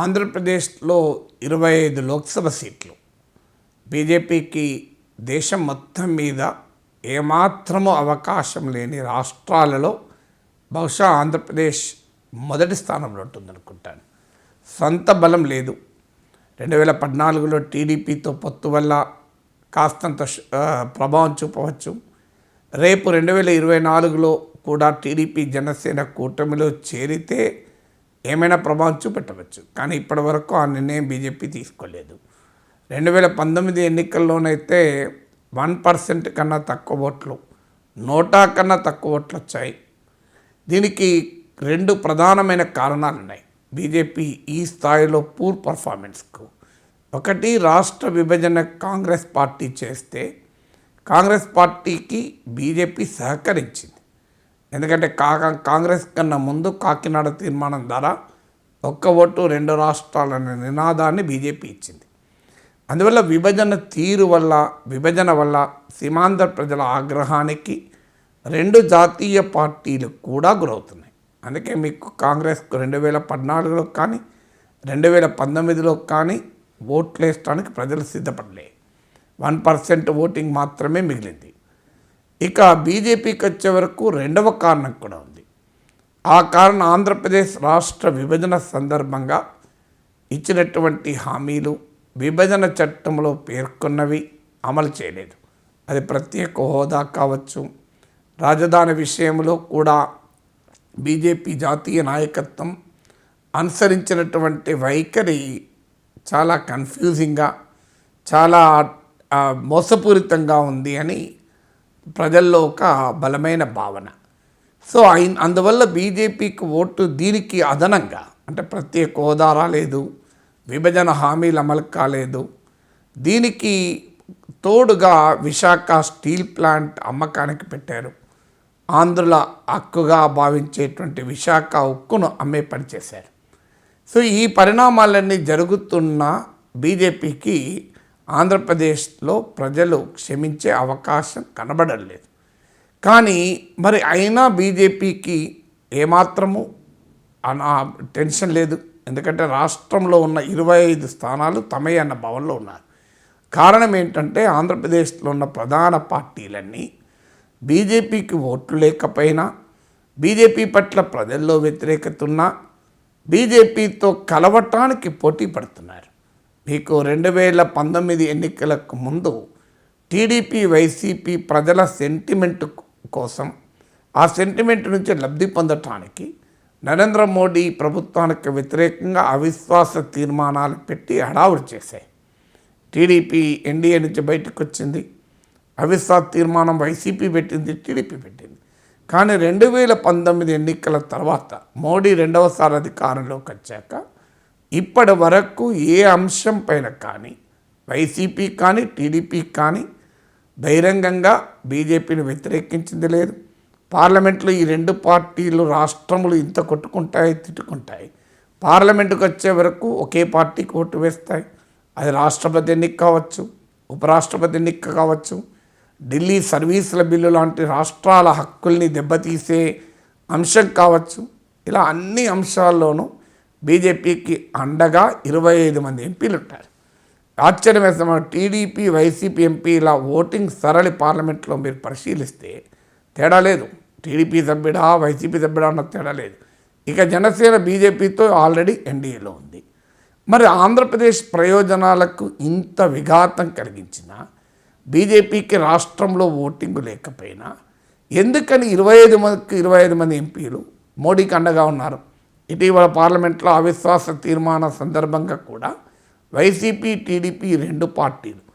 ఆంధ్రప్రదేశ్లో ఇరవై ఐదు లోక్సభ సీట్లు. బీజేపీకి దేశం మొత్తం మీద ఏమాత్రము అవకాశం లేని రాష్ట్రాలలో బహుశా ఆంధ్రప్రదేశ్ మొదటి స్థానంలో ఉంటుందనుకుంటాను. సొంత బలం లేదు. రెండు వేల పద్నాలుగులో టీడీపీతో పొత్తు వల్ల కాస్తంత ప్రభావం చూపవచ్చు. రేపు రెండు వేల ఇరవై నాలుగులో కూడా టీడీపీ జనసేన కూటమిలో చేరితే ఏమైనా ప్రభావం చూపెట్టవచ్చు. కానీ ఇప్పటి వరకు ఆ నిర్ణయం బీజేపీ తీసుకోలేదు. రెండు వేల పంతొమ్మిది ఎన్నికల్లోనైతే వన్ పర్సెంట్ కన్నా తక్కువ ఓట్లు నోటా కన్నా తక్కువ ఓట్లు వచ్చాయి. దీనికి రెండు ప్రధానమైన కారణాలు ఉన్నాయి బీజేపీ ఈ స్థాయిలో పూర్ పర్ఫార్మెన్స్కు. ఒకటి రాష్ట్ర విభజన కాంగ్రెస్ పార్టీ చేస్తే కాంగ్రెస్ పార్టీకి బీజేపీ సహకరించింది. ఎందుకంటే కాక కాంగ్రెస్ కన్నా ముందు కాకినాడ తీర్మానం ద్వారా ఒక్క ఓటు రెండు రాష్ట్రాలనే నినాదాన్ని బీజేపీ ఇచ్చింది. అందువల్ల విభజన తీరు వల్ల విభజన వల్ల సీమాంధ్ర ప్రజల ఆగ్రహానికి రెండు జాతీయ పార్టీలు కూడా గురవుతున్నాయి. అందుకే మీకు కాంగ్రెస్కు రెండు వేల పద్నాలుగులో కానీ రెండు వేల పంతొమ్మిదిలో కానీ ఓట్లు వేయడానికి ప్రజలు సిద్ధపడలే. వన్ పర్సెంట్ ఓటింగ్ మాత్రమే మిగిలింది. ఇక బీజేపీకి వచ్చే వరకు రెండవ కారణం కూడా ఉంది. ఆ కారణం ఆంధ్రప్రదేశ్ రాష్ట్ర విభజన సందర్భంగా ఇచ్చినటువంటి హామీలు విభజన చట్టంలో పేర్కొన్నవి అమలు చేయలేదు. అది ప్రత్యేక హోదా కావచ్చు. రాజధాని విషయంలో కూడా బీజేపీ జాతీయ నాయకత్వం అనుసరించినటువంటి వైఖరి చాలా కన్ఫ్యూజింగ్గా చాలా మోసపూరితంగా ఉంది అని ప్రజల్లో ఒక బలమైన భావన. సో అందువల్ల బీజేపీకి ఓటు దీనికి అదనంగా అంటే ప్రత్యేక హోదా రాలేదు విభజన హామీలు అమలు కాలేదు దీనికి తోడుగా విశాఖ స్టీల్ ప్లాంట్ అమ్మకానికి పెట్టారు. ఆంధ్రుల హక్కుగా భావించేటువంటి విశాఖ ఉక్కును అమ్మే పని చేశారు. సో ఈ పరిణామాలన్నీ జరుగుతున్న బీజేపీకి ఆంధ్రప్రదేశ్లో ప్రజలు క్షమించే అవకాశం కనబడలేదు. కానీ మరి అయినా బీజేపీకి ఏమాత్రము టెన్షన్ లేదు. ఎందుకంటే రాష్ట్రంలో ఉన్న ఇరవై ఐదు స్థానాలు తమే అన్న భవన్లో ఉన్నారు. కారణం ఏంటంటే ఆంధ్రప్రదేశ్లో ఉన్న ప్రధాన పార్టీలన్నీ బీజేపీకి ఓట్లు లేకపోయినా బీజేపీ పట్ల ప్రజల్లో వ్యతిరేకత ఉన్నా బీజేపీతో కలవటానికి పోటీ పడుతున్నారు. మీకు రెండు వేల పంతొమ్మిది ఎన్నికలకు ముందు టీడీపీ వైసీపీ ప్రజల సెంటిమెంట్ కోసం ఆ సెంటిమెంట్ నుంచి లబ్ధి పొందటానికి నరేంద్ర మోడీ ప్రభుత్వానికి వ్యతిరేకంగా అవిశ్వాస తీర్మానాలు పెట్టి హడావుడి చేశాయి. టీడీపీ ఎన్డీఏ నుంచి బయటకు వచ్చింది అవిశ్వాస తీర్మానం వైసీపీ పెట్టింది టీడీపీ పెట్టింది. కానీ రెండు వేల పంతొమ్మిది ఎన్నికల తర్వాత మోడీ రెండవసారి అధికారంలోకి వచ్చాక ఇప్పటి వరకు ఏ అంశం పైన కానీ వైసీపీ కానీ టీడీపీ కానీ బహిరంగంగా బీజేపీని వ్యతిరేకించింది లేదు. పార్లమెంట్లో ఈ రెండు పార్టీలు రాష్ట్రములు ఇంత కొట్టుకుంటాయి తిట్టుకుంటాయి. పార్లమెంటుకు వచ్చే వరకు ఒకే పార్టీకి ఓటు వేస్తాయి. అది రాష్ట్రపతి ఎన్నిక కావచ్చు ఉపరాష్ట్రపతి ఎన్నిక కావచ్చు. ఢిల్లీ సర్వీసుల బిల్లు లాంటి రాష్ట్రాల హక్కుల్ని దెబ్బతీసే అంశం కావచ్చు. ఇలా అన్ని అంశాల్లోనూ బీజేపీకి అండగా ఇరవై ఐదు మంది ఎంపీలు ఉంటారు. ఆశ్చర్యం టీడీపీ వైసీపీ ఎంపీల ఓటింగ్ సరళి పార్లమెంట్లో మీరు పరిశీలిస్తే తేడా లేదు. టీడీపీ సభ్యుడా వైసీపీ సభ్యుడా అన్న తేడా లేదు. ఇక జనసేన బీజేపీతో ఆల్రెడీ ఎన్డీఏలో ఉంది. మరి ఆంధ్రప్రదేశ్ ప్రయోజనాలకు ఇంత విఘాతం కలిగించిన బీజేపీకి రాష్ట్రంలో ఓటింగ్ లేకపోయినా ఎందుకని ఇరవై ఐదు మందికి ఇరవై ఐదు మంది ఎంపీలు మోడీకి అండగా ఉన్నారు? ఇటీవల పార్లమెంట్లో అవిశ్వాస తీర్మానం సందర్భంగా కూడా వైసీపీ టీడీపీ రెండు పార్టీలు.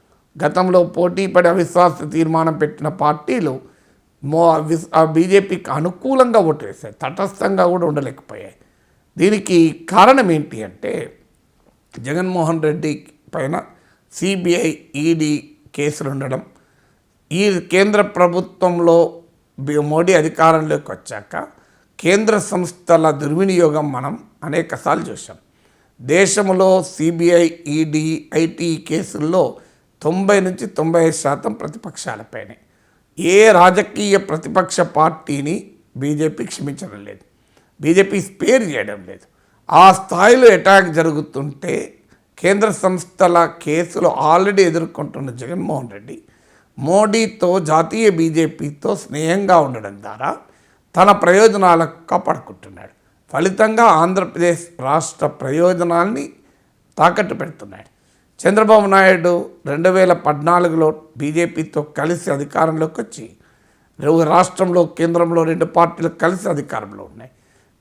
గతంలో పోటీ పడి అవిశ్వాస తీర్మానం పెట్టిన పార్టీలు మో బీజేపీకి అనుకూలంగా ఓటేసాయి తటస్థంగా కూడా ఉండలేకపోయాయి. దీనికి కారణం ఏంటి అంటే జగన్మోహన్ రెడ్డి పైన సిబిఐ ఈడీ కేసులు ఉండడం. ఈ కేంద్ర ప్రభుత్వంలో బి- మోడీ అధికారంలోకి వచ్చాక కేంద్ర సంస్థల దుర్వినియోగం మనం అనేకసార్లు చూసాం దేశంలో సిబిఐ ఈడీ ఐటీ కేసుల్లో తొంభై నుంచి తొంభై ఐదు శాతం ప్రతిపక్షాలపైనే ఏ రాజకీయ ప్రతిపక్ష పార్టీని బీజేపీ క్షమించడం లేదు. బీజేపీ స్పేర్ చేయడం లేదు. ఆ స్థాయిలో అటాక్ జరుగుతుంటే కేంద్ర సంస్థల కేసులు ఆల్రెడీ ఎదుర్కొంటున్న జగన్మోహన్ రెడ్డి మోడీతో జాతీయ బీజేపీతో స్నేహంగా ఉండడం ద్వారా తన ప్రయోజనాలకు కాపాడుకుంటున్నాడు. ఫలితంగా ఆంధ్రప్రదేశ్ రాష్ట్ర ప్రయోజనాల్ని తాకట్టు పెడుతున్నాడు. చంద్రబాబు నాయుడు రెండు వేల పద్నాలుగులో బీజేపీతో కలిసి అధికారంలోకి వచ్చి రాష్ట్రంలో కేంద్రంలో రెండు పార్టీలు కలిసి అధికారంలో ఉన్నాయి.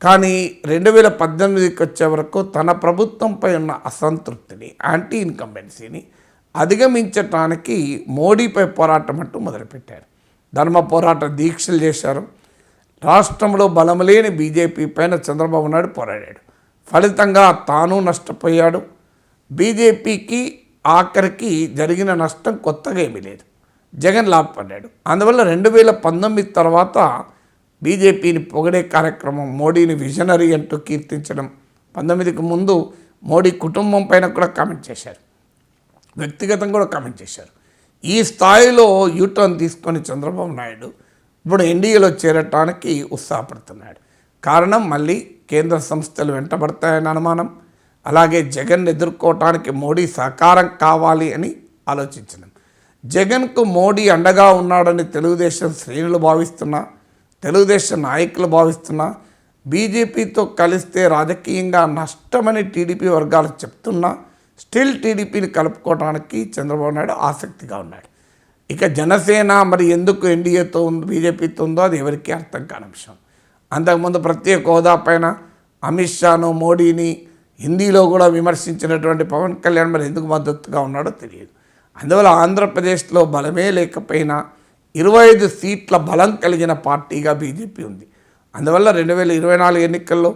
కానీ రెండు వేల పద్దెనిమిదికి వచ్చే వరకు తన ప్రభుత్వంపై ఉన్న అసంతృప్తిని యాంటీ ఇన్కంబెన్సీని అధిగమించటానికి మోడీపై పోరాటం అంటూ మొదలుపెట్టారు. ధర్మ పోరాట దీక్షలు చేశారు. రాష్ట్రంలో బలములేని బీజేపీ పైన చంద్రబాబు నాయుడు పోరాడాడు. ఫలితంగా తాను నష్టపోయాడు. బీజేపీకి ఆఖరికి జరిగిన నష్టం కొత్తగా ఏమీ లేదు. జగన్ లాభపడ్డాడు అందువల్ల రెండు వేల పంతొమ్మిది తర్వాత బీజేపీని పొగడే కార్యక్రమం మోడీని విజనరీ అంటూ కీర్తించడం. పంతొమ్మిదికి ముందు మోడీ కుటుంబం పైన కూడా కామెంట్ చేశారు. వ్యక్తిగతంగా కూడా కామెంట్ చేశారు. ఈ స్థాయిలో యూటర్న్ తీసుకొని చంద్రబాబు నాయుడు ఇప్పుడు ఎన్డీఏలో చేరటానికి ఉత్సాహపడుతున్నాడు. కారణం మళ్ళీ కేంద్ర సంస్థలు వెంటబడతాయని అనుమానం. అలాగే జగన్ ఎదుర్కోవటానికి మోడీ సహకారం కావాలి అని ఆలోచించడం. జగన్కు మోడీ అండగా ఉన్నాడని తెలుగుదేశం శ్రేణులు భావిస్తున్నా తెలుగుదేశం నాయకులు భావిస్తున్నా బీజేపీతో కలిస్తే రాజకీయంగా నష్టమని టీడీపీ వర్గాలు చెప్తున్నా స్టిల్ టీడీపీని కలుపుకోవడానికి చంద్రబాబు నాయుడు ఆసక్తిగా ఉన్నాడు. ఇక జనసేన మరి ఎందుకు ఎన్డీఏతో ఉంది బీజేపీతో ఉందో అది ఎవరికీ అర్థం కాని అంశం అంతకుముందు ప్రత్యేక హోదా పైన అమిత్ షాను మోడీని హిందీలో కూడా విమర్శించినటువంటి పవన్ కళ్యాణ్ మరి ఎందుకు మద్దతుగా ఉన్నాడో తెలియదు. అందువల్ల ఆంధ్రప్రదేశ్లో బలమే లేకపోయినా ఇరవై ఐదు సీట్ల బలం కలిగిన పార్టీగా బీజేపీ ఉంది. అందువల్ల రెండు వేల ఇరవై నాలుగు ఎన్నికల్లో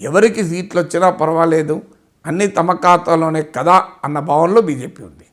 ఎవరికి సీట్లు వచ్చినా పర్వాలేదు అన్నీ తమ ఖాతాలోనే కదా అన్న భావనలో బీజేపీ ఉంది.